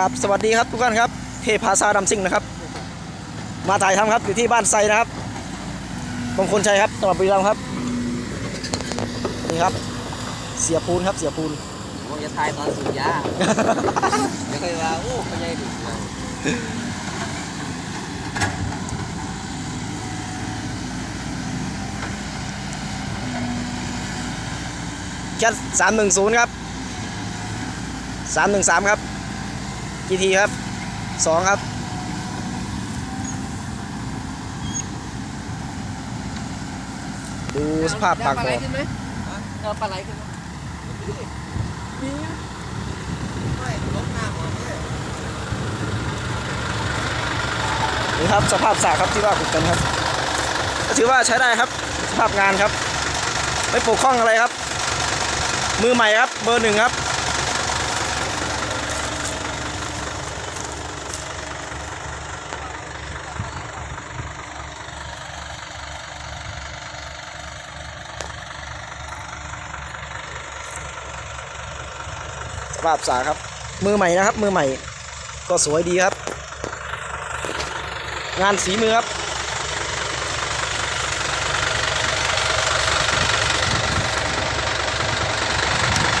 ครับสวัสดีครับทุกท่านครับเทพาซาดัมซิงนะครับ มาถ่ายทำครับอยู่ที่บ้านไซนะครับมงคลชัยครับจังหวัดบุรีรัมย์ครับนี่ครับ เสียปูนครับเสียปูนผมจะทายตอนสูบยาไม่เคยว่าโอ้ไม่ใช่ดิแคทสามหนึ่งศูนย์ครับสามหนึ่งสามครับ กีทีครับสองครับดูสภาพปากปลาบ่ไหลอขึ้นไหมเออปลาไหลขึ้นไหมมีไม่ลบหน้าหมดเลยนี่ครับสภาพสระครับที่ว่าขุดกันครับก็ถือว่าใช้ได้ครับ สภาพงานครับ ไม่ปกคล้องอะไรครับ มือใหม่ครับ เบอร์หนึ่งครับ ภาพสาครับ มือใหม่นะครับ มือใหม่ ก็สวยดีครับ งานสีมือครับ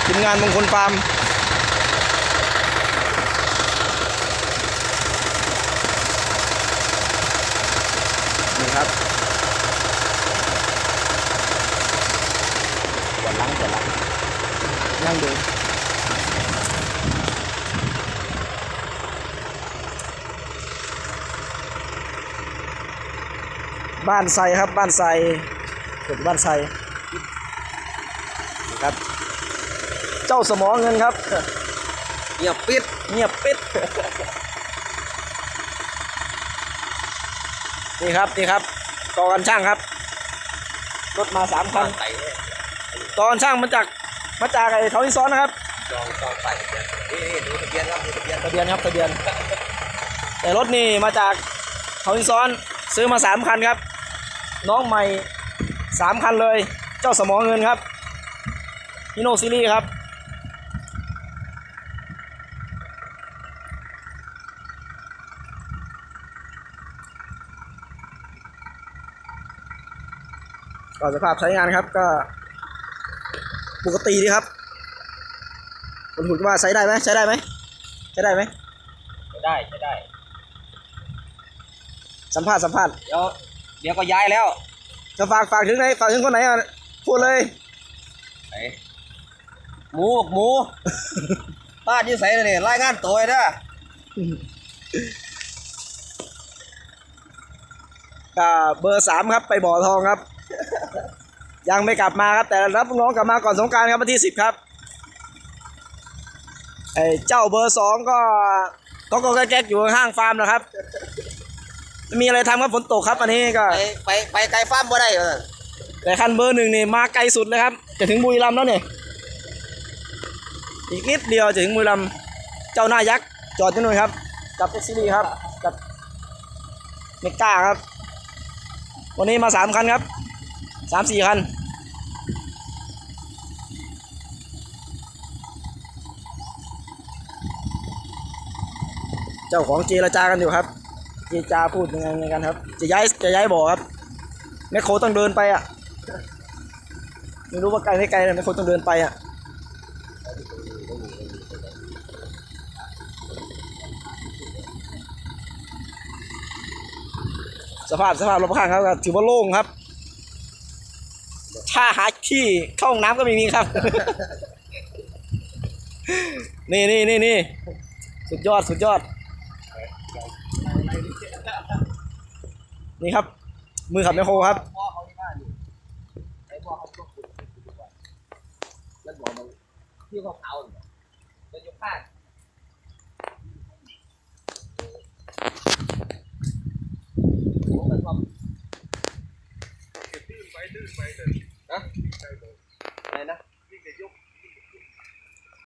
ทีมงานมงคลฟาร์มนี่ครับปวดหลังปวดหลังนั่งดู บ้านไซครับบ้านไซเกิดบ้านไซนี่ครับ เจ้าสมอเงินครับเงียบปิดเงียบปิดนี่ครับนี่ครับกอกันช่างครับรถมาสามคันไต่เลยกอกันช่างมาจากมาจากไอ้เขาที่ซ้อนนะครับจองจองไต่เนี่ยนี่ดูทะเบียนครับดูทะเบียนทะเบียนครับทะเบียนแต่รถนี่มาจากเขาที่ซ้อนซื้อมาสามคันครับ น้องใหม่สามคันเลย เจ้าสมอเงินครับฮิโนซีรีส์ครับก็สภาพใช้งานครับก็ปกติดีครับคนหุ่นว่าใช้ได้ไหมใช้ได้ไหมใช้ได้ไหมไม่ได้ไม่ได้ สัมภาษณ์สัมภาษณ์เดี๋ยว เดี๋ยวก็ย้ายแล้วจะฝากฝากถึงไหนฝากถึงคนไหนอะพูดเลยไหนหมูหมู บ้านอยี่ไสเนี่ยรายงานตัวเลยนะก็เบอร์สามครับไปบ่อทองครับ ยังไม่กลับมาครับ แต่รับน้องกลับมาก่อนสงกรารครับวันที่สิบครับไอ้เจ้าเบอร์สองก็ก็ก็แก๊กๆอยู่ข้างฟาร์มนะครับ ไม่มีอะไรทำครับฝนตกครับอันนี้ก็ไปไปไปไกลฟ้าร์มบ่ได้เหรอแต่คันเบอร์หนึ่งนี่มาไกลสุดเลยครับ จะถึงบุรีรัมย์แล้วเนี่ยอีกนิดเดียวจะถึงบุรีรัมย์เจ้าหน้ายักษ์จอดที่นู่นครับ กับเอ็กซิลีครับกับเมก้าครับ วันนี้มาสามคันครับสามสี่คัน เจ้าของเจรจากันอยู่ครับ เจจาพูดยังไงกันครับ จะย้ายจะย้ายบ่อครับแม่โคต้องเดินไปอะไม่รู้ว่าไกลไม่ไกลแต่แม่โคต้องเดินไปอะสภาพสภาพรอบข้างครับถือว่าโล่งครับ ถ้าหาที่เข้าห้องน้ำก็ไม่มีครับ นี่นี่นี่นี่สุดยอดสุดยอด นี่ครับ มือขับแมคโครครับพ่อเขาที่บ้าดูไอ้พ่อเขาต้องขุดดีกว่าแล้วบอกมันที่เขาเผาเนี่ยแล้วยกข้าผมก็ชอบดื้อไปดื้อไปเถอะ